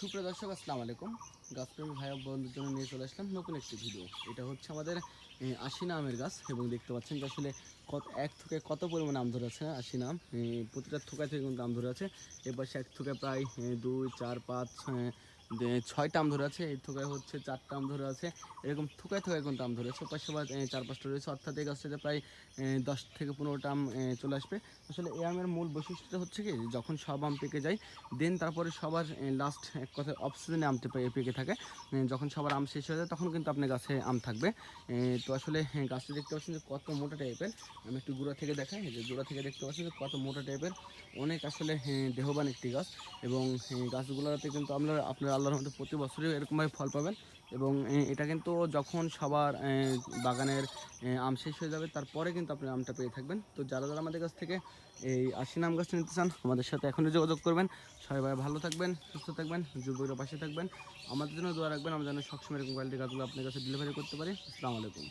সুপ্রিয় দর্শক, আসসালামু আলাইকুম। গাছপ্রেমী ভাই বন্ধুর জন্য নিয়ে চলে আসলাম নতুন একটি ভিডিও। এটা হচ্ছে আমাদের আশিনা আমের গাছ এবং দেখতে পাচ্ছেন যে আসলে কত, এক থুকে কত পরিমাণ আম ধরে আছে আশিনা আম। প্রতিটা থোকায় থেকে কিন্তু আম ধরে আছে। এবার সে এক থুকে প্রায় দুই, চার, পাঁচ ছয়টা আম ধরে আছে, এই থোকায় হচ্ছে চারটা আম ধরে আছে। এরকম থোকায় থোকায় কিন্তু আম ধরে আছে পাশে আবার চার পাঁচটা রয়েছে। অর্থাৎ এই গাছটাতে প্রায় দশ থেকে পনেরোটা আম চলে আসবে। আসলে এই আমের মূল বৈশিষ্ট্যটা হচ্ছে কি, যখন সব আম পেকে যায়, দেন তারপরে সবার লাস্ট এক কথা অফ সিজনে আমতে পেকে থাকে। যখন সবার আম শেষ হয়ে যায়, তখন কিন্তু আপনার গাছে আম থাকবে। তো আসলে গাছটা দেখতে পাচ্ছেন যে কত মোটা টাইপের। আমি একটু গুঁড়া থেকে দেখাই। যে গুঁড়া থেকে দেখতে পাচ্ছেন যে কত মোটা টাইপের। অনেক আসলে দেহবান একটি গাছ। এবং গাছগুলোতে কিন্তু আপনার আপনার আল্লাহর মধ্যে প্রতি বছরই এরকমভাবে ফল পাবেন এবং এটা কিন্তু যখন সবার বাগানের আম শেষ হয়ে যাবে, তারপরে কিন্তু আপনি আমটা পেয়ে থাকবেন। তো যারা যারা আমাদের কাছ থেকে এই আশি নাম গাছটা নিতে চান, আমাদের সাথে এখনই যোগাযোগ করবেন। সবাই ভালো থাকবেন, সুস্থ থাকবেন, যুবকরা পাশে থাকবেন। আমাদের জন্য দোয়া রাখবেন, আমরা যেন সবসময় এরকম কোয়ালিটির গাছগুলো আপনার কাছে ডেলিভারি করতে পারি। আসসালামু আলাইকুম।